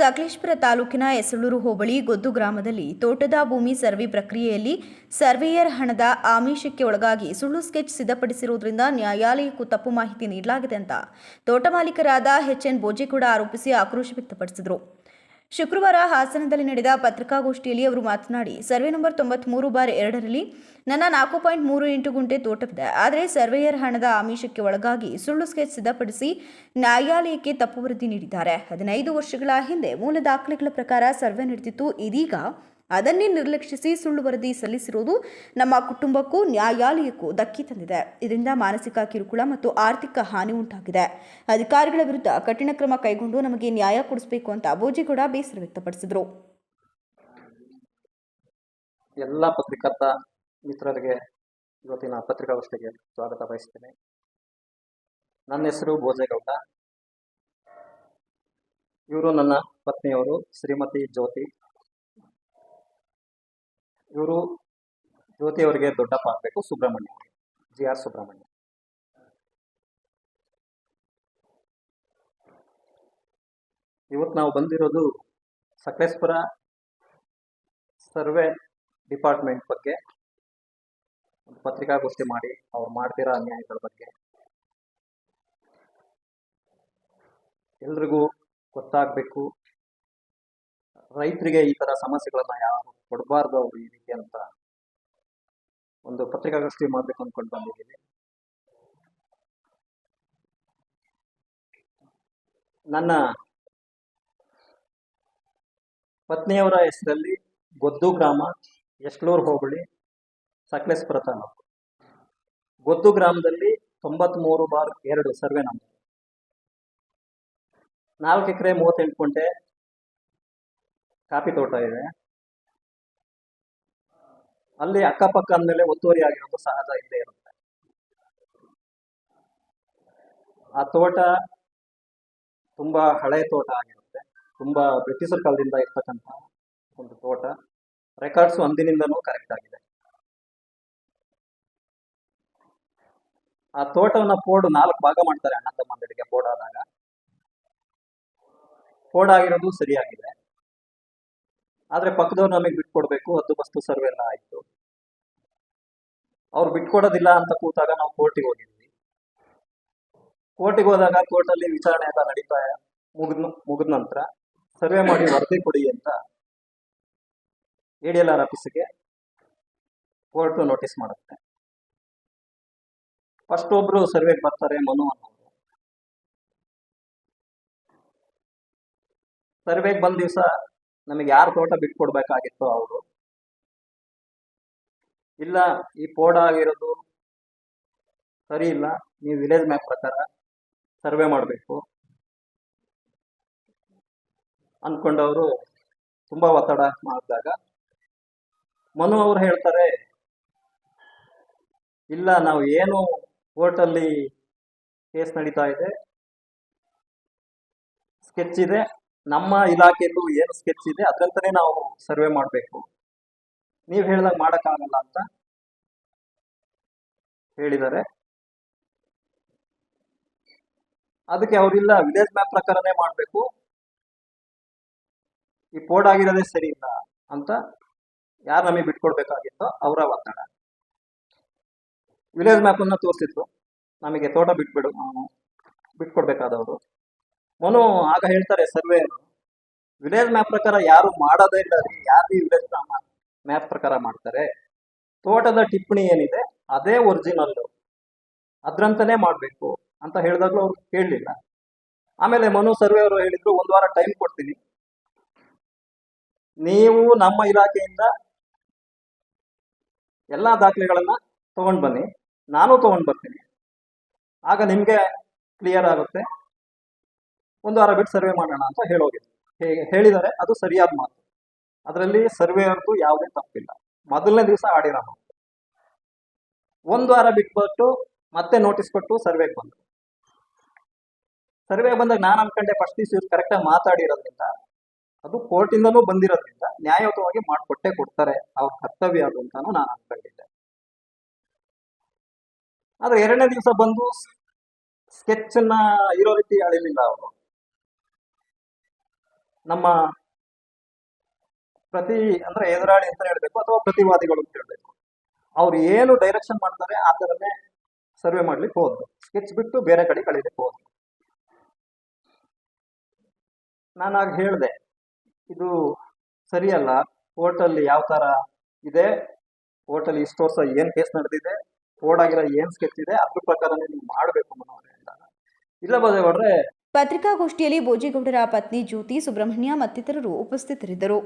ಸಕಲೇಶ್ಪುರ ತಾಲೂಕಿನ ಎಸಳೂರು ಹೋಬಳಿ ಗೊದ್ದು ಗ್ರಾಮದಲ್ಲಿ ತೋಟದ ಭೂಮಿ ಸರ್ವೆ ಪ್ರಕ್ರಿಯೆಯಲ್ಲಿ ಸರ್ವೇಯರ್ ಹಣದ ಆಮಿಷಕ್ಕೆ ಒಳಗಾಗಿ ಸುಳ್ಳು ಸ್ಕೆಚ್ ಸಿದ್ಧಪಡಿಸಿರುವುದರಿಂದ ನ್ಯಾಯಾಲಯಕ್ಕೂ ತಪ್ಪು ಮಾಹಿತಿ ನೀಡಲಾಗಿದೆ ಅಂತ ತೋಟ ಮಾಲೀಕರಾದ ಎಚ್ಎನ್ ಕೂಡ ಆರೋಪಿಸಿ ಆಕ್ರೋಶ ವ್ಯಕ್ತಪಡಿಸಿದರು. ಶುಕ್ರವಾರ ಹಾಸನದಲ್ಲಿ ನಡೆದ ಪತ್ರಿಕಾಗೋಷ್ಠಿಯಲ್ಲಿ ಅವರು ಮಾತನಾಡಿ, ಸರ್ವೆ ನಂಬರ್ ತೊಂಬತ್ಮೂರು ಬಾರ್ ಎರಡರಲ್ಲಿ ನನ್ನ ನಾಲ್ಕು ಪಾಯಿಂಟ್ ಮೂರು ಎಂಟು ಗುಂಟೆ ತೋಟವಿದೆ. ಆದರೆ ಸರ್ವೆಯರ್ ಹಣದ ಆಮಿಷಕ್ಕೆ ಒಳಗಾಗಿ ಸುಳ್ಳು ಸ್ಕೆಚ್ ಸಿದ್ಧಪಡಿಸಿ ನ್ಯಾಯಾಲಯಕ್ಕೆ ತಪ್ಪು ವರದಿ ನೀಡಿದ್ದಾರೆ. ಹದಿನೈದು ವರ್ಷಗಳ ಹಿಂದೆ ಮೂಲ ದಾಖಲೆಗಳ ಪ್ರಕಾರ ಸರ್ವೆ ನಡೆದಿತ್ತು. ಇದೀಗ ಅದನ್ನೇ ನಿರ್ಲಕ್ಷಿಸಿ ಸುಳ್ಳು ವರದಿ ಸಲ್ಲಿಸಿರುವುದು ನಮ್ಮ ಕುಟುಂಬಕ್ಕೂ ನ್ಯಾಯಾಲಯಕ್ಕೂ ಧಕ್ಕೆ ತಂದಿದೆ. ಇದರಿಂದ ಮಾನಸಿಕ ಕಿರುಕುಳ ಮತ್ತು ಆರ್ಥಿಕ ಹಾನಿ ಉಂಟಾಗಿದೆ. ಅಧಿಕಾರಿಗಳ ವಿರುದ್ಧ ಕಠಿಣ ಕ್ರಮ ಕೈಗೊಂಡು ನಮಗೆ ನ್ಯಾಯ ಕೊಡಿಸಬೇಕು ಅಂತ ಬೋಜಿಗೌಡ ಬೇಸರ ವ್ಯಕ್ತಪಡಿಸಿದರು. ಎಲ್ಲ ಪತ್ರಿಕರ್ತ ಮಿತ್ರರಿಗೆ ಇವತ್ತಿನ ಪತ್ರಿಕಾಗೋಷ್ಠಿಗೆ ಸ್ವಾಗತ ಬಯಸ್ತೇನೆ. ನನ್ನ ಹೆಸರು ಭೋಜೇಗೌಡ. ಇವರು ನನ್ನ ಪತ್ನಿಯವರು ಶ್ರೀಮತಿ ಜ್ಯೋತಿ. ಇವರು ಜ್ಯೋತಿ ಅವರಿಗೆ ದೊಡ್ಡಪ್ಪ ಆಗಬೇಕು ಸುಬ್ರಹ್ಮಣ್ಯ ಜಿ ಆರ್ ಸುಬ್ರಹ್ಮಣ್ಯ. ಇವತ್ತು ನಾವು ಬಂದಿರೋದು ಸಕಲೇಶ್ಪುರ ಸರ್ವೆ ಡಿಪಾರ್ಟ್ಮೆಂಟ್ ಬಗ್ಗೆ. ಒಂದು ಪತ್ರಿಕಾಗೋಷ್ಠಿ ಮಾಡಿ ಅವ್ರು ಮಾಡ್ತಿರೋ ಅನ್ಯಾಯಗಳ ಬಗ್ಗೆ. ಎಲ್ರಿಗೂ ಗೊತ್ತಾಗಬೇಕು. ರೈತರಿಗೆ ಈ ತರ ಸಮಸ್ಯೆಗಳನ್ನ ಯಾರು ಕೊಡಬಾರ್ದು ಅವರು ಈ ರೀತಿ ಅಂತ ಒಂದು ಪತ್ರಿಕಾಗೋಷ್ಠಿ ಮಾಡ್ಬೇಕು ಅಂದ್ಕೊಂಡು ಬಂದಿದ್ದೀನಿ. ನನ್ನ ಪತ್ನಿಯವರ ಹೆಸರಲ್ಲಿ ಗೊದ್ದು ಗ್ರಾಮ ಎಸ್ಲೂರು ಹೋಬಳಿ ಸಕಲೇಶ್ಪುರ ತಾಲೂಕು ಗೊದ್ದು ಗ್ರಾಮದಲ್ಲಿ ತೊಂಬತ್ಮೂರು ಬಾರ್ ಎರಡು ಸರ್ವೆ ನಂಬರ್ ನಾಲ್ಕು ಎಕರೆ ಮೂವತ್ತೆಂಟು ಕುಂಟೆ ಕಾಫಿ ತೋಟ ಇದೆ. ಅಲ್ಲಿ ಅಕ್ಕಪಕ್ಕ ಅಂದಮೇಲೆ ಒತ್ತುವರಿ ಆಗಿರೋದು ಸಹಜ ಇದ್ದೇ ಇರುತ್ತೆ. ಆ ತೋಟ ತುಂಬಾ ಹಳೆ ತೋಟ ಆಗಿರುತ್ತೆ. ತುಂಬಾ ಬ್ರಿಟಿಷರ್ ಕಾಲದಿಂದ ಇರ್ತಕ್ಕಂಥ ಒಂದು ತೋಟ. ರೆಕಾರ್ಡ್ಸ್ ಅಂದಿನಿಂದನೂ ಕರೆಕ್ಟ್ ಆಗಿದೆ. ಆ ತೋಟವನ್ನ ಫೋರ್ಡ್ ನಾಲ್ಕು ಭಾಗ ಮಾಡ್ತಾರೆ ಅಣ್ಣ ತಮ್ಮಂದಿರಿಗೆ ಫೋರ್ಡ್ ಪೋಡಾಗಿರೋದು ಸರಿಯಾಗಿದೆ. ಆದ್ರೆ ಪಕ್ಕದವ್ರು ನಮಗೆ ಬಿಟ್ಕೊಡ್ಬೇಕು ಹತ್ತು ಬಸ್ತು ಸರ್ವೆ ಎಲ್ಲ ಆಯ್ತು. ಅವ್ರು ಬಿಟ್ಕೊಡೋದಿಲ್ಲ ಅಂತ ಕೂತಾಗ ನಾವು ಕೋರ್ಟಿಗೆ ಹೋಗಿದ್ವಿ. ಕೋರ್ಟಿಗೆ ಹೋದಾಗ ಕೋರ್ಟಲ್ಲಿ ವಿಚಾರಣೆ ಎಲ್ಲ ನಡೀತಾ ಮುಗಿದ್, ಮುಗಿದ ನಂತರ ಸರ್ವೆ ಮಾಡಿ ವರದಿ ಕೊಡಿ ಅಂತ ಎ ಡಿ ಎಲ್ ಆರ್ ಆಫೀಸಿಗೆ ಕೋರ್ಟ್ ನೋಟಿಸ್ ಮಾಡುತ್ತೆ. ಫಸ್ಟ್ ಒಬ್ರು ಸರ್ವೆಗೆ ಬರ್ತಾರೆ ಮನು ಅನ್ನೋರು. ಸರ್ವೆಗೆ ಬಂದ ದಿವಸ ನಮಗೆ ಯಾರು ತೋಟ ಬಿಟ್ಕೊಡ್ಬೇಕಾಗಿತ್ತು ಅವರು. ಇಲ್ಲ, ಈ ಪೋಡ ಆಗಿರೋದು ಸರಿ ಇಲ್ಲ, ನೀವು ವಿಲೇಜ್ ಮ್ಯಾಪ್ ಪ್ರಕಾರ ಸರ್ವೆ ಮಾಡಬೇಕು. ಅನ್ಕೊಂಡವರು ತುಂಬಾ ಒತ್ತಡ ಮಾಡಿದಾಗ ಮನು ಅವರು ಹೇಳ್ತಾರೆ, ಇಲ್ಲ, ನಾವು ಏನು ಕೋರ್ಟಲ್ಲಿ ಕೇಸ್ ನಡೀತಾ ಇದೆ, ಸ್ಕೆಚ್ ಇದೆ ನಮ್ಮ ಇಲಾಖೆಯಲ್ಲೂ ಏನು ಸ್ಕೆಚ್ ಇದೆ, ಅದ್ರಂತಾನೆ ನಾವು ಸರ್ವೆ ಮಾಡಬೇಕು. ನೀವು ಹೇಳ್ದಾಗ ಮಾಡೋಕ್ಕಾಗಲ್ಲ ಅಂತ ಹೇಳಿದ್ದಾರೆ. ಅದಕ್ಕೆ ಅವರಿಲ್ಲ ವಿಲೇಜ್ ಮ್ಯಾಪ್ ಪ್ರಕಾರನೇ ಮಾಡಬೇಕು. ಈ ಪೋರ್ಡ್ ಆಗಿರೋದೇ ಸರಿ ಇಲ್ಲ ಅಂತ ಯಾರು ನಮಗೆ ಬಿಟ್ಕೊಡ್ಬೇಕಾಗಿತ್ತೋ ಅವರ ಒತ್ತಡ. ವಿಲೇಜ್ ಮ್ಯಾಪನ್ನು ತೋರಿಸಿದ್ರು. ನಮಗೆ ತೋಟ ಬಿಟ್ಬಿಡು ಬಿಟ್ಕೊಡ್ಬೇಕಾದವರು. ಮನು ಆಗ ಹೇಳ್ತಾರೆ, ಸರ್ವೆ ವಿಲೇಜ್ ಮ್ಯಾಪ್ ಪ್ರಕಾರ ಯಾರು ಮಾಡೋದೇ ಇಲ್ಲ ರೀ ಯಾರು ವಿಲೇಜ್ ಮ್ಯಾಪ್ ಪ್ರಕಾರ ಮಾಡ್ತಾರೆ. ತೋಟದ ಟಿಪ್ಪಣಿ ಏನಿದೆ, ಅದೇ ಒರಿಜಿನಲ್ ಅದ್ರಂತನೇ ಮಾಡಬೇಕು ಅಂತ ಹೇಳಿದಾಗಲೂ ಅವ್ರು ಕೇಳಲಿಲ್ಲ. ಆಮೇಲೆ ಮನು ಸರ್ವೆ ಅವರು ಹೇಳಿದ್ರು, ಒಂದು ವಾರ ಟೈಮ್ ಕೊಡ್ತೀನಿ. ನೀವು ನಮ್ಮ ಇಲಾಖೆಯಿಂದ ಎಲ್ಲ ದಾಖಲೆಗಳನ್ನ ತಗೊಂಡ್ ಬನ್ನಿ. ನಾನು ತಗೊಂಡ್ ಬರ್ತೀನಿ. ಆಗ ನಿಮ್ಗೆ ಕ್ಲಿಯರ್ ಆಗುತ್ತೆ. ಒಂದು ವಾರ ಬಿಟ್ಟು ಸರ್ವೆ ಮಾಡೋಣ ಅಂತ ಹೇಳೋಗಿದ್ರು ಹೇಗೆ ಹೇಳಿದರೆ ಅದು ಸರಿಯಾದ ಮಾತು. ಅದರಲ್ಲಿ ಸರ್ವೆ ಸರ್ವೇಯರ್ದು ಯಾವುದೇ ತಪ್ಪಿಲ್ಲ. ಮೊದಲನೇ ದಿವಸ ಆಡಿರೋ ಒಂದು ವಾರ ಬಿಟ್ಬಿಟ್ಟು ಮತ್ತೆ ನೋಟಿಸ್ ಕೊಟ್ಟು ಸರ್ವೆಗೆ ಬಂದರು. ಸರ್ವೆ ಬಂದಾಗ ನಾನು ಅನ್ಕೊಂಡೆ ಫಸ್ಟ್ ದಿವಸ ಇವ್ರು ಕರೆಕ್ಟಾಗಿ ಮಾತಾಡಿರೋದ್ರಿಂದ, ಅದು ಕೋರ್ಟಿಂದಲೂ ಬಂದಿರೋದ್ರಿಂದ ನ್ಯಾಯಯುತವಾಗಿ ಮಾಡಿಕೊಟ್ಟೆ ಕೊಡ್ತಾರೆ. ಅವ್ರ ಕರ್ತವ್ಯ ಅದು ಅಂತಾನು ನಾನು ಅನ್ಕೊಂಡಿದ್ದೆ. ಆದ್ರೆ ಎರಡನೇ ದಿವಸ ಬಂದು ಸ್ಕೆಚ್ ಅನ್ನ ಇರೋ ರೀತಿ ಅಳಿಲಿಲ್ಲ ಅವರು. ನಮ್ಮ ಪ್ರತಿ ಅಂದ್ರೆ ಎದುರಾಳಿ ಅಂತ ಹೇಳ್ಬೇಕು ಅಥವಾ ಪ್ರತಿವಾದಿಗಳು ಅಂತ ಹೇಳ್ಬೇಕು. ಅವ್ರು ಏನು ಡೈರೆಕ್ಷನ್ ಮಾಡ್ತಾರೆ ಆ ಥರನೇ ಸರ್ವೆ ಮಾಡ್ಲಿಕ್ಕೆ ಹೋದ್ರು. ಸ್ಕೆಚ್ ಬಿಟ್ಟು ಬೇರೆ ಕಡೆ ಕಳೀಲಿಕ್ಕೆ ಹೋದ್ರು. ನಾನು ಆಗ ಹೇಳಿದೆ, ಇದು ಸರಿಯಲ್ಲ ಹೋಟಲ್ ಯಾವ ತರ ಇದೆ, ಕೋರ್ಟಲ್ಲಿ ಇಷ್ಟು ವರ್ಷ ಏನ್ ಕೇಸ್ ನಡೆದಿದೆ ಓಡಾಗಿರೋ ಏನ್ ಸ್ಕೆಚ್ ಇದೆ, ಅದ್ರ ಪ್ರಕಾರನೇ ನೀವು ಮಾಡಬೇಕು ಮನೋರೆ ಇಲ್ಲ ಬದೇಗೌಡ್ರೆ ಪತ್ರಿಕಾಗೋಷ್ಠಿಯಲ್ಲಿ ಭೋಜೇಗೌಡರ ಪತ್ನಿ ಜ್ಯೋತಿ ಸುಬ್ರಹ್ಮಣ್ಯ ಮತ್ತಿತರರು ಉಪಸ್ಥಿತರಿದ್ದರು.